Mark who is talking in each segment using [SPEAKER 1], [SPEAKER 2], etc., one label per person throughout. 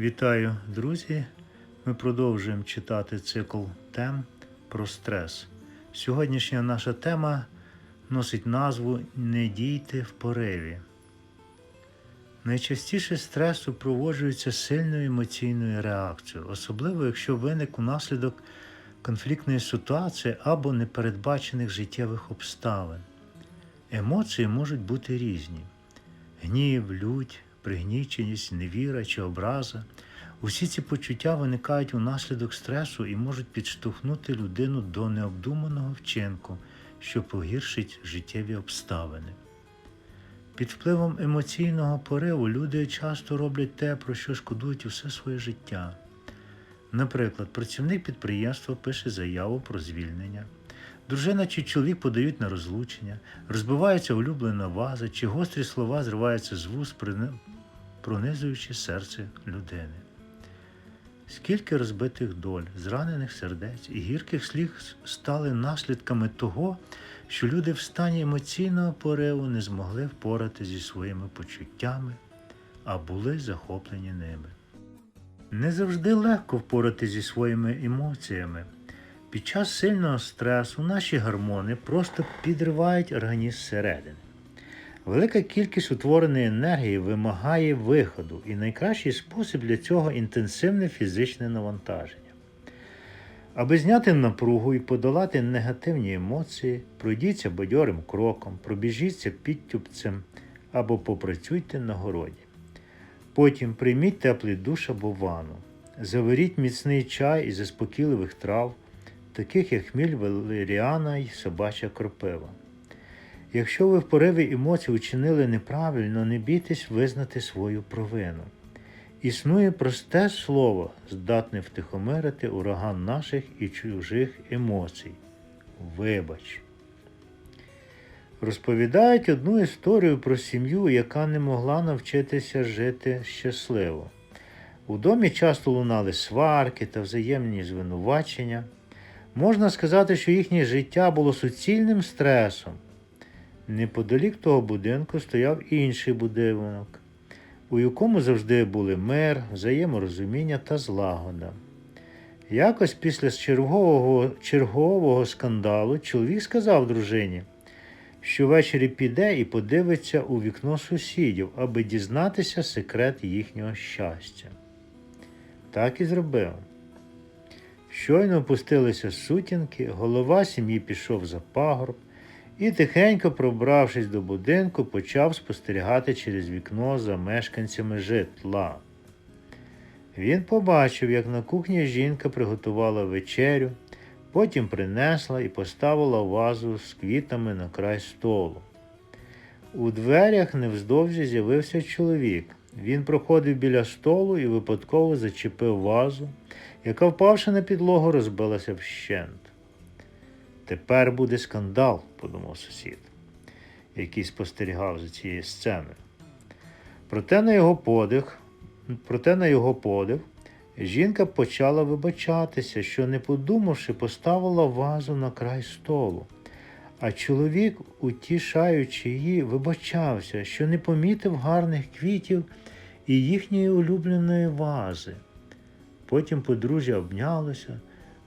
[SPEAKER 1] Вітаю, друзі! Ми продовжуємо читати цикл тем про стрес. Сьогоднішня наша тема носить назву Не дійте в пориві. Найчастіше стрес супроводжується сильною емоційною реакцією, особливо якщо виник унаслідок конфліктної ситуації або непередбачених життєвих обставин. Емоції можуть бути різні: гнів, лють, пригніченість, невіра чи образа. Усі ці почуття виникають унаслідок стресу і можуть підштовхнути людину до необдуманого вчинку, що погіршить життєві обставини. Під впливом емоційного пориву люди часто роблять те, про що шкодують усе своє життя. Наприклад, працівник підприємства пише заяву про звільнення, дружина чи чоловік подають на розлучення, розбивається улюблена ваза, чи гострі слова зриваються з прини- пронизуючи серце людини. Скільки розбитих доль, зранених сердець і гірких слів стали наслідками того, що люди в стані емоційного пориву не змогли впорати зі своїми почуттями, а були захоплені ними. Не завжди легко впорати зі своїми емоціями. Під час сильного стресу наші гормони просто підривають організм зсередини. Велика кількість утвореної енергії вимагає виходу, і найкращий спосіб для цього інтенсивне фізичне навантаження. Аби зняти напругу і подолати негативні емоції, пройдіться бадьорим кроком, пробіжіться підтюпцем або попрацюйте на городі. Потім прийміть теплий душ або ванну, заваріть міцний чай із заспокійливих трав, таких як хміль, валеріана і собача кропива. Якщо ви в пориві емоцій учинили неправильно, не бійтесь визнати свою провину. Існує просте слово, здатне втихомирити ураган наших і чужих емоцій. Вибач. Розповідають одну історію про сім'ю, яка не могла навчитися жити щасливо. У домі часто лунали сварки та взаємні звинувачення. Можна сказати, що їхнє життя було суцільним стресом. Неподалік того будинку стояв інший будинок, у якому завжди були мир, взаєморозуміння та злагода. Якось після чергового, чергового скандалу чоловік сказав дружині, що ввечері піде і подивиться у вікно сусідів, аби дізнатися секрет їхнього щастя. Так і зробив. Щойно опустилися сутінки, голова сім'ї пішов за пагорб і, тихенько пробравшись до будинку, почав спостерігати через вікно за мешканцями житла. Він побачив, як на кухні жінка приготувала вечерю, потім принесла і поставила вазу з квітами на край столу. У дверях невздовзі з'явився чоловік. Він проходив біля столу і випадково зачепив вазу, яка, впавши на підлогу, розбилася вщент. Тепер буде скандал, подумав сусід, який спостерігав за цією сценою. Проте на його подих, проте на його подив, жінка почала вибачатися, що, не подумавши, поставила вазу на край столу. А чоловік, утішаючи її, вибачався, що не помітив гарних квітів і їхньої улюбленої вази. Потім подружжя обнялося,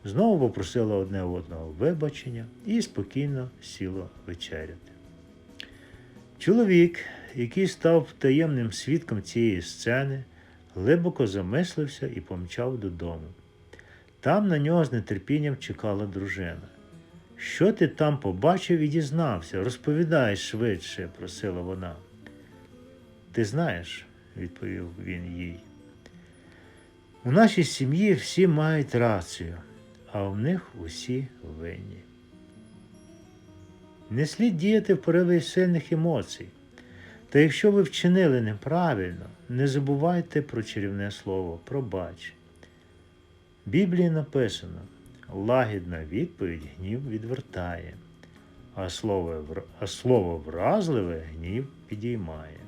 [SPEAKER 1] знову попросила одне одного вибачення і спокійно сіло вечеряти. Чоловік, який став таємним свідком цієї сцени, глибоко замислився і помчав додому. Там на нього з нетерпінням чекала дружина. Що ти там побачив і дізнався? Розповідай швидше, просила вона. Ти знаєш, відповів він їй. У нашій сім'ї всі мають рацію, а в них усі винні. Не слід діяти в пориві сильних емоцій. Та якщо ви вчинили неправильно, не забувайте про чарівне слово пробач. В Біблії написано, лагідна відповідь гнів відвертає, а слово, а слово вразливе гнів підіймає.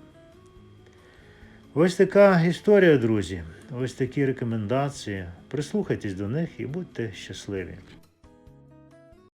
[SPEAKER 1] Ось така історія, друзі. Ось такі рекомендації. Прислухайтесь до них і будьте щасливі.